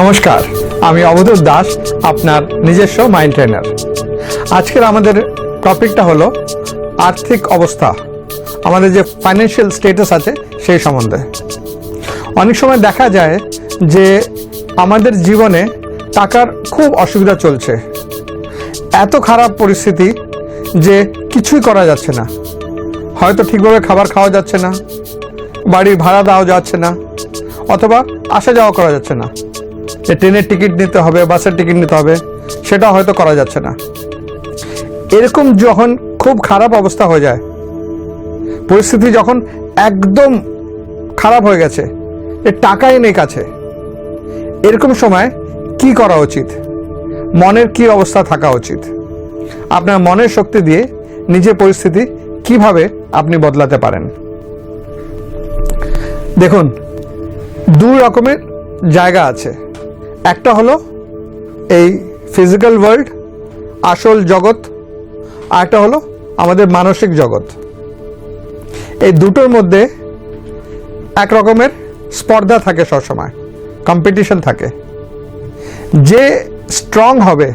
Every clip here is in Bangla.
নমস্কার, আমি অবধূত দাস, আপনার নিজস্ব মাইন্ড ট্রেনার। আজকের আমাদের টপিকটা হলো আর্থিক অবস্থা, আমাদের যে ফাইন্যান্সিয়াল স্টেটাস আছে সেই সম্বন্ধে। অনেক সময় দেখা যায় যে আমাদের জীবনে টাকার খুব অসুবিধা চলছে। এত খারাপ পরিস্থিতি যে কিছুই করা যাচ্ছে না। হয়তো ঠিকভাবে খাবার খাওয়া যাচ্ছে না, বাড়ির ভাড়া দেওয়া যাচ্ছে না, অথবা আসা যাওয়া করা যাচ্ছে না। যে ট্রেনের টিকিট নিতে হবে, বাসের টিকিট নিতে হবে, সেটা হয়তো করা যাচ্ছে না। এরকম যখন খুব খারাপ অবস্থা হয়ে যায়, পরিস্থিতি যখন একদম খারাপ হয়ে গেছে এ টাকাই নেই কাছে, এরকম সময় কি করা উচিত? মনের কি অবস্থা থাকা উচিত? আপনার মনের শক্তি দিয়ে নিজের পরিস্থিতি কীভাবে আপনি বদলাতে পারেন? দেখুন দু রকমের জায়গা আছে। একটা হলো এই ফিজিক্যাল ওয়ার্ল্ড আসল জগৎ, আর একটা হলো আমাদের মানসিক জগৎ। এই দুটোর মধ্যে এক রকমের স্পর্ধা থাকে সবসময় কম্পিটিশন থাকে। যে স্ট্রং হবে,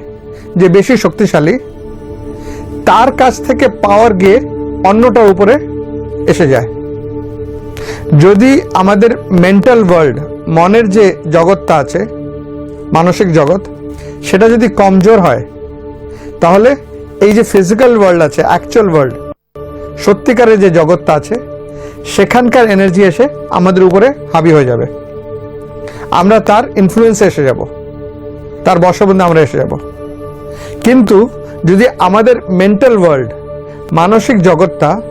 যে বেশি শক্তিশালী, তার কাছ থেকে পাওয়ার গিয়ে অন্যটার উপরে এসে যায়। যদি আমাদের মেন্টাল ওয়ার্ল্ড মনের যে জগৎটা আছে মানসিক জগৎ, সেটা যদি কমজোর হয়, তাহলে এই যে ফিজিক্যাল ওয়ার্ল্ড আছে অ্যাকচুয়াল ওয়ার্ল্ড সত্যিকারের যে জগৎটা আছে, সেখানকার এনার্জি এসে আমাদের উপরে হাবি হয়ে যাবে। আমরা তার ইনফ্লুয়েন্সে এসে যাব। তার বর্ষবন্ধে আমরা এসে যাব। কিন্তু যদি আমাদের মেন্টাল ওয়ার্ল্ড মানসিক জগৎটা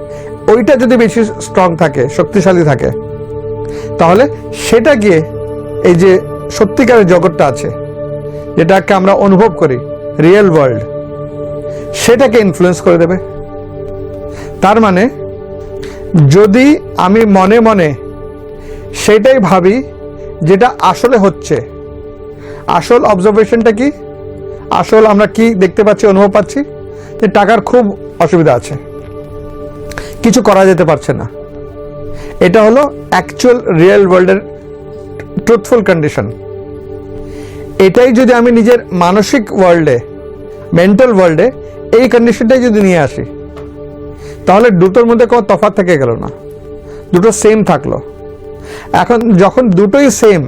ওইটা যদি বেশি স্ট্রং থাকে, শক্তিশালী থাকে, তাহলে সেটা গিয়ে এই যে সত্যিকারের জগৎটা আছে, যেটাকে আমরা অনুভব করি রিয়েল ওয়ার্ল্ড সেটাকে ইনফ্লুয়েন্স করে দেবে। তার মানে যদি আমি মনে মনে সেটাই ভাবি, যেটা আসলে হচ্ছে, আসল অবজারভেশনটা কি, আসল আমরা কি দেখতে পাচ্ছি, অনুভব পাচ্ছি, যে টাকার খুব অসুবিধা আছে। কিছু করা যেতে পারছে না। এটা হলো অ্যাকচুয়াল রিয়েল ওয়ার্ল্ডের ট্রুথফুল কন্ডিশন এটাই যদি আমি নিজের মানসিক ওয়ার্ল্ডে মেন্টাল ওয়ার্ল্ডে এই কন্ডিশনটাই যদি নিয়ে আসি, তাহলে দুটোর মধ্যে কোনো তফাৎ থেকে গেল না। দুটো সেম থাকল। এখন যখন দুটোই সেম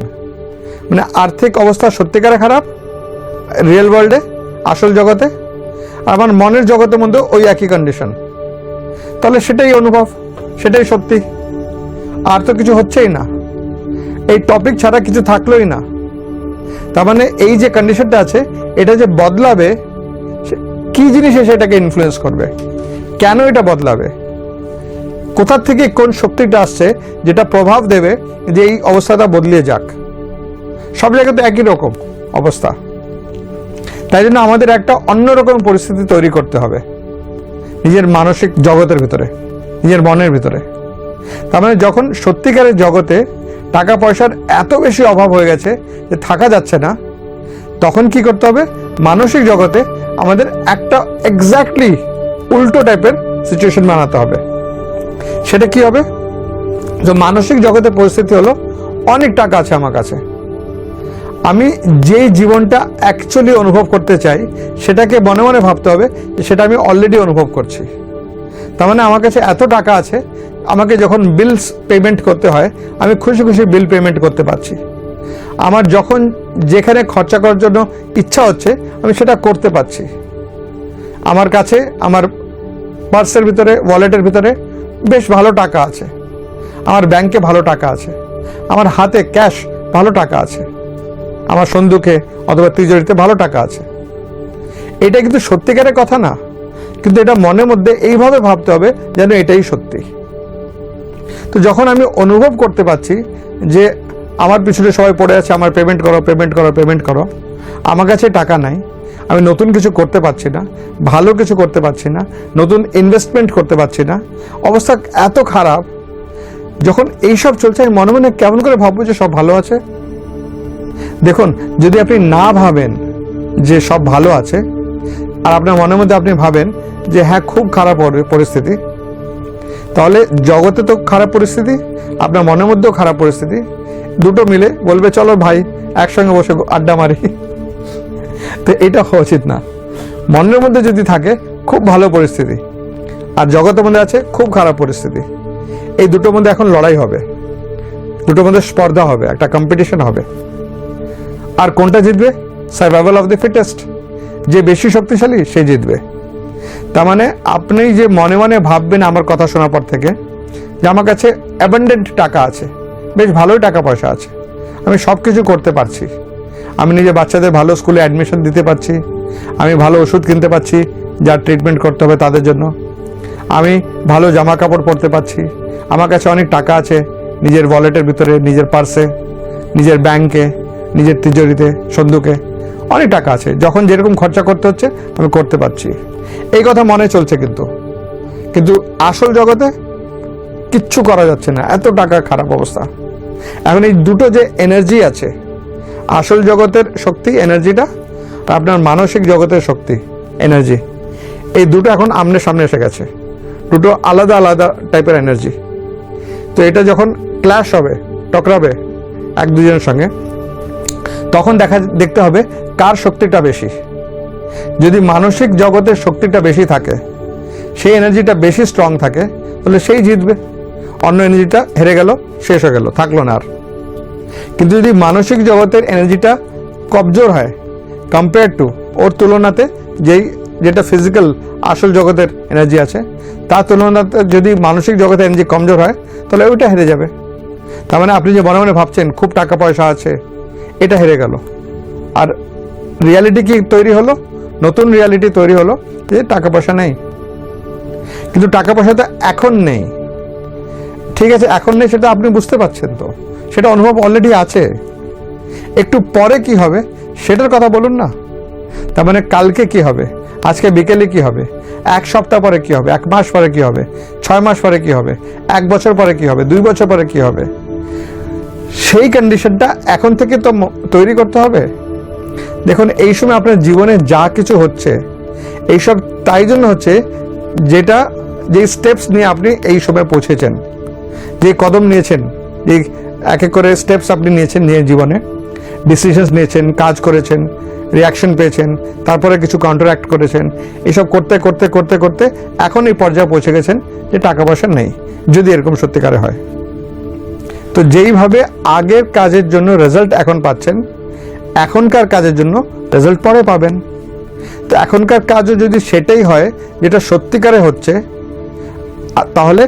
মানে আর্থিক অবস্থা সত্যিকারে খারাপ রিয়েল ওয়ার্ল্ডে আসল জগতে আমার মনের জগতের মধ্যে ওই একই কন্ডিশন তাহলে সেটাই অনুভব, সেটাই সত্যি। আর তো কিছু হচ্ছেই না। এই টপিক ছাড়া কিছু থাকলোই না। তার মানে এই যে কন্ডিশনটা আছে, এটা যে বদলাবে কি জিনিস এসে এটাকে ইনফ্লুয়েন্স করবে? কেন এটা বদলাবে? কোথার থেকে কোন শক্তিটা আসছে যেটা প্রভাব দেবে যে এই অবস্থাটা বদলিয়ে যাক? সব জায়গাতে একই রকম অবস্থা। তাই জন্য আমাদের একটা অন্যরকম পরিস্থিতি তৈরি করতে হবে। নিজের মানসিক জগতের ভিতরে, নিজের মনের ভিতরে। তার মানে যখন সত্যিকারের জগতে টাকা পয়সার এত বেশি অভাব হয়ে গেছে যে থাকা যাচ্ছে না, তখন কি করতে হবে? মানসিক জগতে আমাদের একটা এক্স্যাক্টলি উল্টো টাইপের সিচুয়েশন বানাতে হবে। সেটা কি হবে? যে মানসিক জগতে পরিস্থিতি হলো, অনেক টাকা আছে আমার কাছে। আমি যেই জীবনটা অ্যাকচুয়ালি অনুভব করতে চাই, সেটাকে মনে মনে ভাবতে হবে যে সেটা আমি অলরেডি অনুভব করছি। তার মানে আমার কাছে এত টাকা আছে, আমাকে যখন বিলস পেমেন্ট করতে হয়, আমি খুশি খুশি বিল পেমেন্ট করতে পারছি। আমার যখন যেখানে খরচা করার জন্য ইচ্ছা হচ্ছে, আমি সেটা করতে পারছি। আমার কাছে, আমার পার্সের ভিতরে ওয়ালেটের ভিতরে বেশ ভালো টাকা আছে। আমার ব্যাংকে ভালো টাকা আছে। আমার হাতে ক্যাশ ভালো টাকা আছে। আমার সন্দুকে অথবা তিজোরিতে ভালো টাকা আছে। এটা কিন্তু সত্যিকারের কথা না। কিন্তু এটা মনের মধ্যে এইভাবে ভাবতে হবে যেন এটাই সত্যি। তো যখন আমি অনুভব করতে পারছি যে আমার পিছনে সবাই পড়ে আছে, আমার পেমেন্ট করো পেমেন্ট করো পেমেন্ট করো, আমার কাছে টাকা নাই, আমি নতুন কিছু করতে পারছি না, ভালো কিছু করতে পারছি না, নতুন ইনভেস্টমেন্ট করতে পারছি না, অবস্থা এত খারাপ, যখন এইসব চলছে, আমি মনে মনে কেমন করে ভাববো যে সব ভালো আছে? দেখুন, যদি আপনি না ভাবেন যে সব ভালো আছে আর আপনার মনের মধ্যে আপনি ভাবেন যে হ্যাঁ খুব খারাপ পরি- পরিস্থিতি। তাহলে জগতে তো খারাপ পরিস্থিতি, আপনার মনের মধ্যেও খারাপ পরিস্থিতি। দুটো মিলে বলবে, চলো ভাই, একসঙ্গে বসে আড্ডা মারি। তো এটা হওয়া উচিত না। মনের মধ্যে যদি থাকে, খুব ভালো পরিস্থিতি। আর জগতের মধ্যে আছে, খুব খারাপ পরিস্থিতি। এই দুটোর মধ্যে এখন লড়াই হবে। দুটোর মধ্যে স্পর্ধা হবে, একটা কম্পিটিশন হবে। আর কোনটা জিতবে? সার্ভাইভাল অফ দ্য ফিটেস্ট যে বেশি শক্তিশালী, সে জিতবে। তার মানে আপনি যে মনে মনে ভাববেন আমার কথা শোনার পর থেকে, যে আমার কাছে অ্যাবান্ডেন্ট টাকা আছে, বেশ ভালোই টাকা পয়সা আছে, আমি সব কিছু করতে পারছি। আমি নিজে বাচ্চাদের ভালো স্কুলে অ্যাডমিশন দিতে পারছি, আমি ভালো ওষুধ কিনতে পারছি, যার ট্রিটমেন্ট করতে হবে তাদের জন্য। আমি ভালো জামা কাপড় পরতে পারছি, আমার কাছে অনেক টাকা আছে, নিজের ওয়ালেটের ভিতরে, নিজের পার্সে নিজের ব্যাংকে নিজের তিজোরিতে সন্দুকে। অনেক টাকা আছে। যখন যেরকম খরচা করতে হচ্ছে আমি করতে পারছি। এই কথা মনে চলছে কিন্তু। কিন্তু আসল জগতে কিচ্ছু করা যাচ্ছে না। এত টাকা খারাপ অবস্থা। এখন এই দুটো যে এনার্জি আছে, আসল জগতের শক্তি এনার্জিটা আর আপনার মানসিক জগতের শক্তি এনার্জি এই দুটো এখন আমনে সামনে এসে গেছে। দুটো আলাদা আলাদা টাইপের এনার্জি তো এটা যখন ক্ল্যাশ হবে, টকরাবে, এক দুজনের সঙ্গে তখন দেখা দেখতে হবে কার শক্তিটা বেশি। যদি মানসিক জগতের শক্তিটা বেশি থাকে, সেই এনার্জিটা বেশি স্ট্রং থাকে, তাহলে সেই জিতবে। অন্য এনার্জিটা হেরে গেল, শেষ হয়ে গেল, থাকল না আর। কিন্তু যদি মানসিক জগতের এনার্জিটা কমজোর হয় কম্পেয়ার টু ওর তুলনাতে যেই, যেটা ফিজিক্যাল আসল জগতের এনার্জি আছে, তার তুলনাতে যদি মানসিক জগতের এনার্জি কমজোর হয়, তাহলে ওইটা হেরে যাবে। তার মানে আপনি যে মনে মনে ভাবছেন, খুব টাকা পয়সা আছে এটা হেরে গেল। আর রিয়ালিটি কি তৈরি হলো? নতুন রিয়ালিটি তৈরি হলো যে টাকা পয়সা নেই। কিন্তু টাকা পয়সা তো এখন নেই। ঠিক আছে, এখন নেই সেটা আপনি বুঝতে পারছেন তো। সেটা অনুভব অলরেডি আছে। একটু পরে কি হবে সেটার কথা বলুন না। তার মানে কালকে কি হবে? আজকে বিকেলে কি হবে? এক সপ্তাহ পরে কি হবে? এক মাস পরে কি হবে? ছয় মাস পরে কি হবে? এক বছর পরে কি হবে? দুই বছর পরে কি হবে? সেই কন্ডিশনটা এখন থেকে তো তৈরি করতে হবে? দেখুন, এই সময় আপনার জীবনে যা কিছু হচ্ছে, এইসব তাই জন্য হচ্ছে যেটা, যে স্টেপস নিয়ে আপনি এই সময় পৌঁছেছেন, যে কদম নিয়েছেন, যে এক এক করে স্টেপস আপনি নিয়েছেন নিয়ে জীবনে ডিসিশনস নিয়েছেন, কাজ করেছেন রিয়াকশন পেয়েছেন, তারপরে কিছু কন্ট্রাক্ট করেছেন, এসব করতে করতে করতে করতে এখন এই পর্যায়ে পৌঁছে গেছেন যে টাকা পয়সা নেই, যদি এরকম সত্যিকারে হয়। তো যেইভাবে আগের কাজের জন্য রেজাল্ট এখন পাচ্ছেন, এখনকার কাজের জন্য রেজাল্ট পরে পাবেন। তো এখনকার কাজও যদি সেটাই হয়, যেটা সত্যিকারে হচ্ছে তাহলে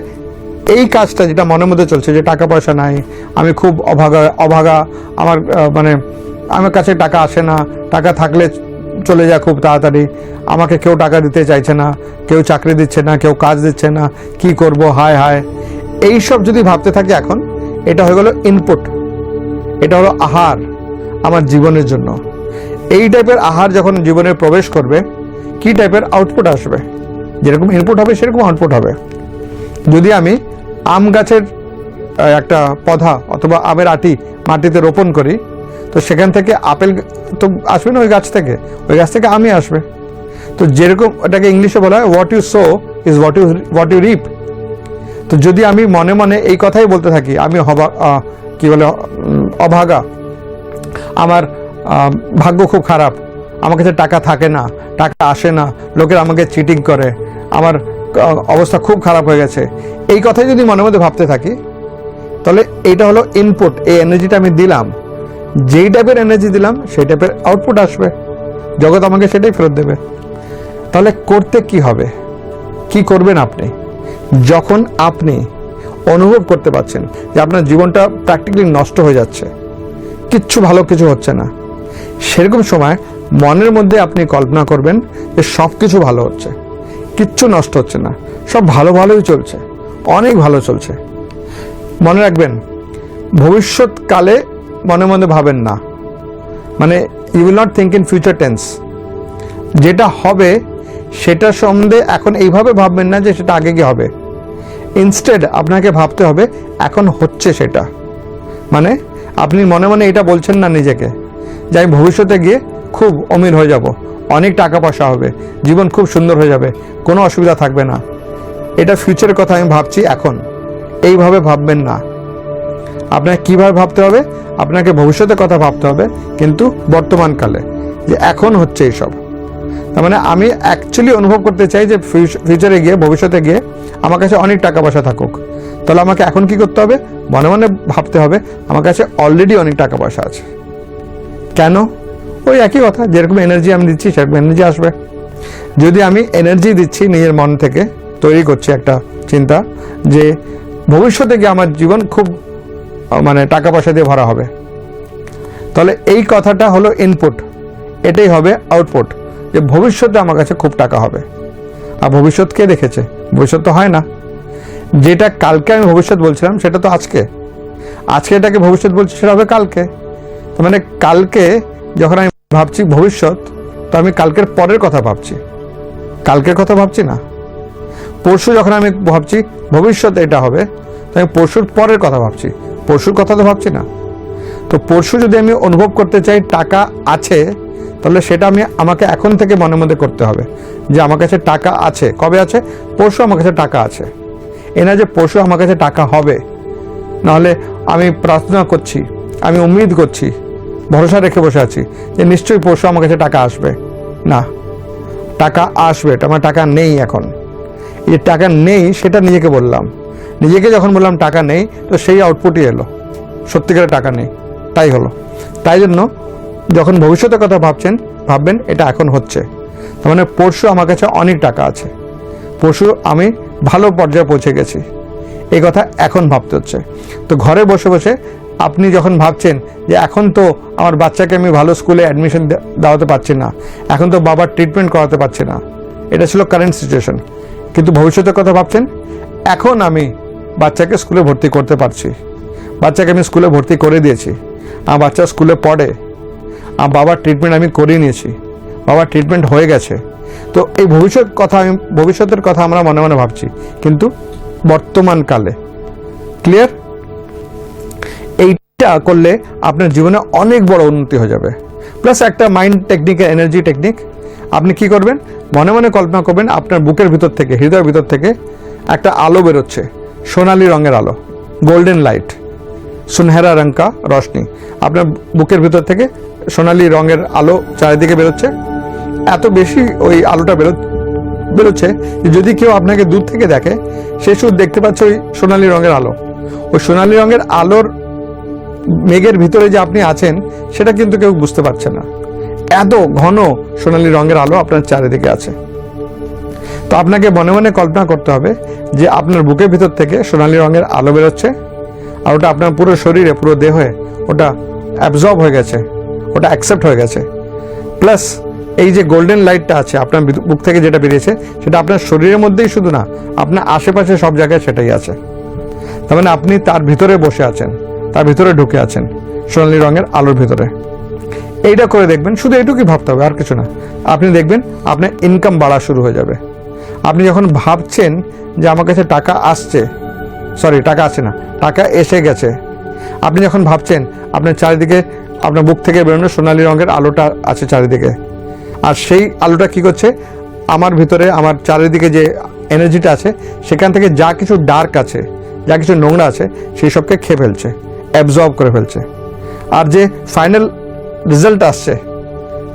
এই কাজটা যেটা মনের মধ্যে চলছে, যে টাকা পয়সা নাই, আমি খুব অভাগা অভাগা, আমার মানে আমার কাছে টাকা আসে না, টাকা থাকলে চলে যায় খুব তাড়াতাড়ি, আমাকে কেউ টাকা দিতে চাইছে না, কেউ চাকরি দিচ্ছে না, কেউ কাজ দিচ্ছে না, কি করব, হায় হায়। এই সব যদি ভাবতে থাকি এখন এটা হয়ে গেল ইনপুট এটা হলো আহার, আমার জীবনের জন্য। এই টাইপের আহার যখন জীবনে প্রবেশ করবে, কি টাইপের আউটপুট আসবে? যেরকম ইনপুট হবে, সেরকম আউটপুট হবে। যদি আমি আম গাছের একটা পধা অথবা আমের আটি মাটিতে রোপণ করি, তো সেখান থেকে আপেল তো আসবে না ওই গাছ থেকে, ওই গাছ থেকে আমি আসবে। তো যেরকম ওটাকে ইংলিশে বলা হয় what you sow is what you what you reap তো যদি আমি মনে মনে এই কথাই বলতে থাকি, আমি হবা কি বলে অভাগা। আমার ভাগ্য খুব খারাপ। আমার কাছে টাকা থাকে না, টাকা আসে না, লোকের আমাকে চিটিং করে। আমার অবস্থা খুব খারাপ হয়ে গেছে। এই কথাই যদি মনে মধ্যে ভাবতে থাকি, তাহলে এইটা হলো ইনপুট এই এনার্জিটা আমি দিলাম। যেই টাইপের এনার্জি দিলাম, সেই টাইপের আউটপুট আসবে। জগৎ আমাকে সেটাই ফেরত দেবে। তাহলে করতে কি হবে? কি করবেন আপনি? যখন আপনি অনুভব করতে পারছেন যে আপনার জীবনটা প্র্যাকটিক্যালি নষ্ট হয়ে যাচ্ছে, কিচ্ছু ভালো কিছু হচ্ছে না, সেরকম সময় মনের মধ্যে আপনি কল্পনা করবেন যে সব কিছু ভালো হচ্ছে, কিচ্ছু নষ্ট হচ্ছে না, সব ভালো ভালোই চলছে, অনেক ভালো চলছে। মনে রাখবেন, ভবিষ্যৎকালে মনে মনে ভাবেন না মানে you will not think in future tense যেটা হবে সেটা সম্বন্ধে এখন এইভাবে ভাববেন না যে সেটা আগে কি হবে। ইনস্টেড আপনাকে ভাবতে হবে, এখন হচ্ছে সেটা। মানে আপনি মনে মনে এটা বলছেন না নিজেকে, যে আমি ভবিষ্যতে গিয়ে খুব অমির হয়ে যাব, অনেক টাকা পয়সা হবে, জীবন খুব সুন্দর হয়ে যাবে, কোনো অসুবিধা থাকবে না। এটা ফিউচারের কথা আমি ভাবছি এখন, এইভাবে ভাববেন না। আপনাকে কীভাবে ভাবতে হবে? আপনাকে ভবিষ্যতের কথা ভাবতে হবে, কিন্তু বর্তমানকালে যে এখন হচ্ছে এইসব। তার মানে আমি অ্যাকচুয়ালি অনুভব করতে চাই যে ফিউচারে গিয়ে, ভবিষ্যতে গিয়ে আমার কাছে অনেক টাকা পয়সা থাকুক। তাহলে আমাকে এখন কি করতে হবে? মনে মনে ভাবতে হবে, আমার কাছে অলরেডি অনেক টাকা পয়সা আছে। কেন? ওই একই কথা, যেরকম এনার্জি আমি দিচ্ছি, সেরকম এনার্জি আসবে। যদি আমি এনার্জি দিচ্ছি নিজের মন থেকে, তৈরি করছি একটা চিন্তা যে ভবিষ্যতে গিয়ে আমার জীবন খুব মানে টাকা পয়সা দিয়ে ভরা হবে। তাহলে এই কথাটা হলো ইনপুট এটাই হবে আউটপুট যে ভবিষ্যতে আমার কাছে খুব টাকা হবে। আর ভবিষ্যৎ কে দেখেছে? ভবিষ্যৎ তো হয় না। যেটা কালকে আমি ভবিষ্যৎ বলছিলাম, সেটা তো আজকে। আজকে এটাকে ভবিষ্যৎ বলছি, সেটা হবে কালকে। মানে কালকে যখন আমি ভাবছি ভবিষ্যৎ, তো আমি কালকের পরের কথা ভাবছি। কালকের কথা ভাবছি না। পরশু যখন আমি ভাবছি ভবিষ্যৎ এটা হবে, তো আমি পরশুর পরের কথা ভাবছি। পরশুর কথা তো ভাবছি না। তো পরশু যদি আমি অনুভব করতে চাই টাকা আছে তাহলে সেটা আমি, আমাকে এখন থেকে মনে মধ্যে করতে হবে যে আমার কাছে টাকা আছে। কবে আছে? পরশু আমার কাছে টাকা আছে। এ না যে পরশু আমার কাছে টাকা হবে। নাহলে আমি প্রার্থনা করছি, আমি উম্মিদ করছি, ভরসা রেখে বসে আছি যে নিশ্চয়ই পরশু আমার কাছে টাকা আসবে। না, টাকা আসবে আমার টাকা নেই এখন। এই যে টাকা নেই সেটা নিজেকে বললাম। নিজেকে যখন বললাম টাকা নেই, তো সেই আউটপুটই এলো। সত্যিকারের টাকা নেই। তাই হলো। তাই জন্য যখন ভবিষ্যতের কথা ভাবছেন, ভাববেন এটা এখন হচ্ছে। তার মানে পরশু আমার কাছে অনেক টাকা আছে। পরশু আমি ভালো পর্যায়ে পৌঁছে গেছি। এই কথা এখন ভাবতে হচ্ছে। তো ঘরে বসে বসে আপনি যখন ভাবছেন যে এখন তো আমার বাচ্চাকে আমি ভালো স্কুলে অ্যাডমিশন দেওয়াতে পারছি না, এখন তো বাবার ট্রিটমেন্ট করাতে পারছি না, এটা ছিল কারেন্ট সিচুয়েশন কিন্তু ভবিষ্যতের কথা ভাবছেন, এখন আমি বাচ্চাকে স্কুলে ভর্তি করতে পারছি। বাচ্চাকে আমি স্কুলে ভর্তি করে দিয়েছি। আমার বাচ্চা স্কুলে পড়ে বাবার ট্রিটমেন্ট আমি করিয়ে নিয়েছি। বাবার ট্রিটমেন্ট হয়ে গেছে। তো এই ভবিষ্যৎ কথা আমি ভবিষ্যতের কথা আমরা মনে মনে ভাবছি। কিন্তু বর্তমানকালে ক্লিয়ার এইটা করলে আপনার জীবনে অনেক বড় উন্নতি হয়ে যাবে। প্লাস একটা মাইন্ড টেকনিক এনার্জি টেকনিক আপনি কি করবেন? মনে মনে কল্পনা করবেন, আপনার বুকের ভিতর থেকে, হৃদয়ের ভিতর থেকে একটা আলো বেরোচ্ছে। সোনালি রঙের আলো গোল্ডেন লাইট সুনহেরা রঙ্কা রশনি আপনার বুকের ভিতর থেকে সোনালি রঙের আলো চারিদিকে বেরোচ্ছে। এত বেশি ওই আলোটা বেরো, বেরোচ্ছে যদি কেউ আপনাকে দূর থেকে দেখে, সে শুধু দেখতে পাচ্ছে ওই সোনালি রঙের আলো। ওই সোনালি রঙের আলোর মেঘের ভিতরে যে আপনি আছেন, সেটা কিন্তু কেউ বুঝতে পারছে না। এত ঘন সোনালি রঙের আলো আপনার চারিদিকে আছে। তো আপনাকে মনে মনে কল্পনা করতে হবে যে আপনার বুকের ভিতর থেকে সোনালি রঙের আলো বেরোচ্ছে, আর ওটা আপনার পুরো শরীরে, পুরো দেহে ওটা অ্যাবজর্ব হয়ে গেছে। ওটা অ্যাকসেপ্ট হয়ে গেছে। প্লাস এই যে গোল্ডেন লাইটটা আছে আপনার বুক থেকে যেটা বেরিয়েছে, সেটা আপনার শরীরের মধ্যেই শুধু না, আপনার আশেপাশে সব জায়গায় সেটাই আছে। তার মানে আপনি তার ভিতরে বসে আছেন, তার ভিতরে ঢুকে আছেন, সোনালি রঙের আলোর ভিতরে। এইটা করে দেখবেন, শুধু এটুকুই ভাবতে হবে, আর কিছু না। আপনি দেখবেন, আপনার ইনকাম বাড়া শুরু হয়ে যাবে। আপনি যখন ভাবছেন যে আমার কাছে টাকা আসছে সরি টাকা আসছে না, টাকা এসে গেছে, আপনি যখন ভাবছেন, আপনার চারিদিকে আপনার বুক থেকে বেরোনো সোনালি রঙের আলোটা আছে চারিদিকে। আর সেই আলোটা কি করছে? আমার ভিতরে, আমার চারিদিকে যে এনার্জিটা আছে, সেখান থেকে যা কিছু ডার্ক আছে, যা কিছু নোংরা আছে, সেই সবকে খেয়ে ফেলছে অ্যাবজর্ব করে ফেলছে। আর যে ফাইনাল রেজাল্ট আসছে,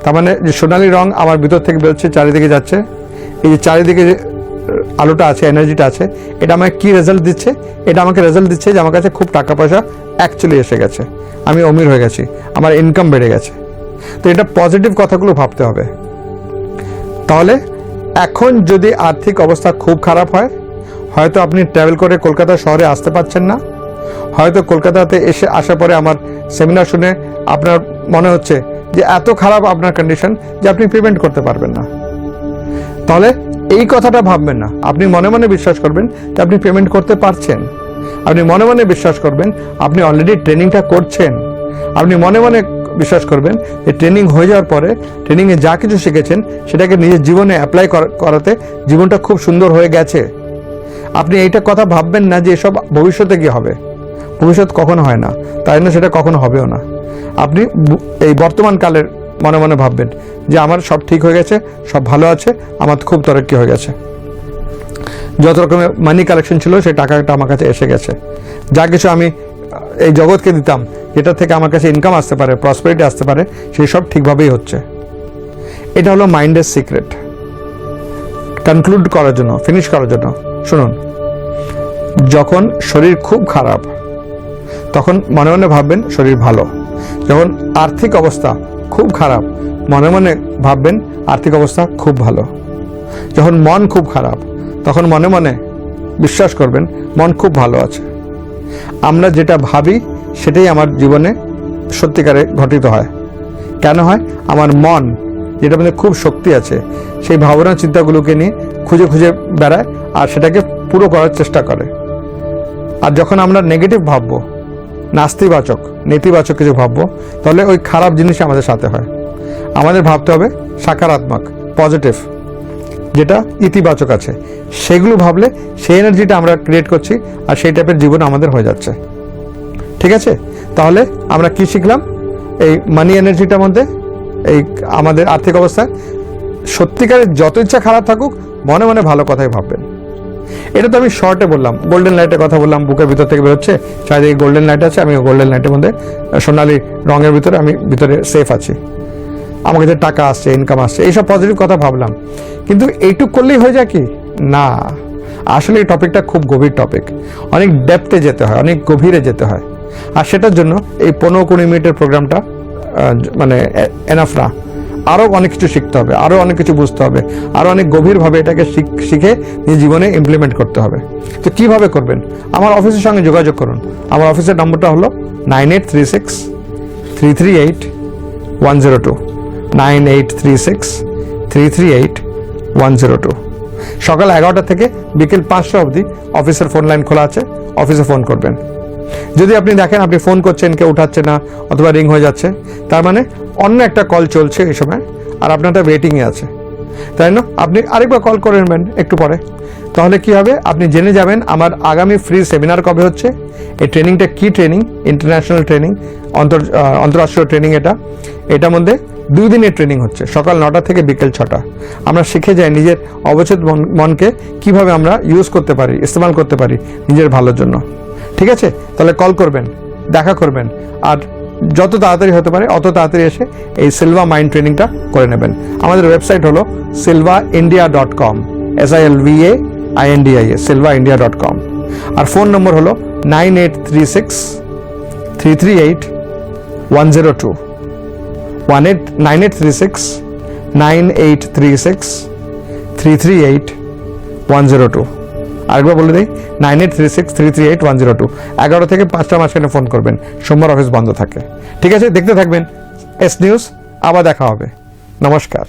তার মানে যে সোনালি রং আমার ভিতর থেকে বেরোচ্ছে, চারিদিকে যাচ্ছে, এই যে চারিদিকে যে আলোটা আছে, এনার্জিটা আছে, এটা আমাকে কি রেজাল্ট দিচ্ছে? এটা আমাকে রেজাল্ট দিচ্ছে যে আমার কাছে খুব টাকা পয়সা অ্যাকচুয়ালি এসে গেছে। আমি অমির হয়ে গেছি। আমার ইনকাম বেড়ে গেছে। তো এটা পজিটিভ কথাগুলো ভাবতে হবে। তাহলে এখন যদি আর্থিক অবস্থা খুব খারাপ হয়, হয়তো আপনি ট্রাভেল করে কলকাতা শহরে আসতে পারছেন না। হয়তো কলকাতাতে এসে আসার পরে আমার সেমিনার শুনে আপনার মনে হচ্ছে যে এত খারাপ আপনার কন্ডিশন যে আপনি পেমেন্ট করতে পারবেন না। তাহলে এই কথাটা ভাববেন না। আপনি মনে মনে বিশ্বাস করবেন যে আপনি পেমেন্ট করতে পারছেন। আপনি মনে মনে বিশ্বাস করবেন, আপনি অলরেডি ট্রেনিংটা করছেন। আপনি মনে মনে বিশ্বাস করবেন, যে ট্রেনিং হয়ে যাওয়ার পরে ট্রেনিংয়ে যা কিছু শিখেছেন, সেটাকে নিজের জীবনে অ্যাপ্লাই করাতে জীবনটা খুব সুন্দর হয়ে গেছে। আপনি এইটা কথা ভাববেন না যে এসব ভবিষ্যতে কি হবে। ভবিষ্যৎ কখনো হয় না। তাই জন্য সেটা কখনো হবেও না। আপনি এই বর্তমান কালের মনে মনে ভাববেন যে আমার সব ঠিক হয়ে গেছে, সব ভালো আছে, আমার খুব তরক্কি হয়ে গেছে। যত রকমের মানি কালেকশন ছিল, সেই টাকাটা আমার কাছে এসে গেছে। যা কিছু আমি এই জগৎকে দিতাম যেটা থেকে আমার কাছে ইনকাম আসতে পারে প্রসপারিটি আসতে পারে, সেই সব ঠিকভাবেই হচ্ছে। এটা হলো মাইন্ডের সিক্রেট কনক্লুড করার জন্য ফিনিশ করার জন্য। শুনুন, যখন শরীর খুব খারাপ, তখন মনে মনে ভাববেন শরীর ভালো। যখন আর্থিক অবস্থা খুব খারাপ, মনে মনে ভাববেন আর্থিক অবস্থা খুব ভালো। যখন মন খুব খারাপ তখন মনে মনে বিশ্বাস করবেন, মন খুব ভালো আছে। আমরা যেটা ভাবি, সেটাই আমার জীবনে সত্যিকারে ঘটিত হয়। কেন হয়? আমার মন যেটা মধ্যে খুব শক্তি আছে, সেই ভাবনা চিন্তাগুলোকে নিয়ে খুঁজে খুঁজে বেড়ায় আর সেটাকে পুরো করার চেষ্টা করে। আর যখন আমরা নেগেটিভ ভাববো, নাস্তিবাচক, নেতিবাচক কিছু ভাববো, তাহলে ওই খারাপ জিনিস আমাদের সাথে হয়। আমাদের ভাবতে হবে সাকারাত্মক পজিটিভ যেটা ইতিবাচক আছে। সেগুলো ভাবলে সেই এনার্জিটা আমরা ক্রিয়েট করছি আর সেই টাইপের জীবন আমাদের হয়ে যাচ্ছে। ঠিক আছে? তাহলে আমরা কি শিখলাম? এই মানি এনার্জিটার মধ্যে, এই আমাদের আর্থিক অবস্থায় সত্যিকারের যত ইচ্ছা খারাপ থাকুক, মনে মনে ভালো কথাই ভাববেন। এটা তো আমি শর্টে বললাম। গোল্ডেন লাইটের কথা বললাম, বুকের ভিতর থেকে বেরোচ্ছে। চারিদিকে গোল্ডেন লাইট আছে, আমি গোল্ডেন লাইটের মধ্যে, সোনালি রঙের ভিতরে আমি ভিতরে সেফ আছি। আমার কাছে টাকা আসছে ইনকাম আসছে, এইসব পজিটিভ কথা ভাবলাম। কিন্তু এইটুক করলেই হয়ে যায় কি? না। আসলে এই টপিকটা খুব গভীর টপিক। অনেক ডেপথে যেতে হয়, অনেক গভীরে যেতে হয়। আর সেটার জন্য এই পনেরো কুড়ি মিনিটের প্রোগ্রামটা মানে এনাফ না। আরও অনেক কিছু শিখতে হবে আরও অনেক কিছু বুঝতে হবে আরও অনেক গভীরভাবে এটাকে শিখ- শিখে নিজ জীবনে ইমপ্লিমেন্ট করতে হবে। তো কীভাবে করবেন? আমার অফিসের সঙ্গে যোগাযোগ করুন। আমার অফিসের নম্বরটা হলো nine eight three six three three eight one zero two. Nine eight three six three three eight one zero two. সকাল এগারোটা থেকে বিকেল পাঁচটা অবধি অফিসের ফোন লাইন খোলা আছে অফিসে ফোন করবেন। যদি আপনি দেখেন আপনি ফোন করছেন কেউ উঠাচ্ছে না অথবা রিং হয়ে যাচ্ছে তার মানে অন্য একটা কল চলছে এই সময় আর আপনারটা ওয়েটিংয়ে আছে। তাই না? আপনি আরেকবার কল করে নেবেন একটু পরে। তাহলে কি হবে? আপনি জেনে যাবেন আমার আগামী ফ্রি সেমিনার কবে হচ্ছে। এই ট্রেনিংটা কি ট্রেনিং ইন্টারন্যাশনাল ট্রেনিং অন্তর আহ, অন্তরাষ্ট্রীয় ট্রেনিং এটা। এটার মধ্যে দুই দিনের ট্রেনিং হচ্ছে, সকাল নটা থেকে বিকেল ছটা। আমরা শিখে যাই নিজের অবচেত মন- মনকে কীভাবে আমরা ইউজ করতে পারি, ইস্তেমাল করতে পারি নিজের ভালোর জন্য। ঠিক আছে? তাহলে কল করবেন, দেখা করবেন, আর যত তাড়াতাড়ি হতে পারে অত তাড়াতাড়ি এসে এই সিলভা মাইন্ড ট্রেনিংটা করে নেবেন। আমাদের ওয়েবসাইট হলো Silva India dot com S I L V A I N D I A Silva India dot com R phone number হলো nine eight three six three three eight one zero two one eight nine eight three six nine eight three six three three eight one zero two আরেকবার বলে দিই nine eight three six three three eight one zero two এগারো থেকে পাঁচটা মাঝখানে ফোন করবেন, সোমবার অফিস বন্ধ থাকে। ঠিক আছে, দেখতে থাকবেন এস নিউজ আবার দেখা হবে। নমস্কার।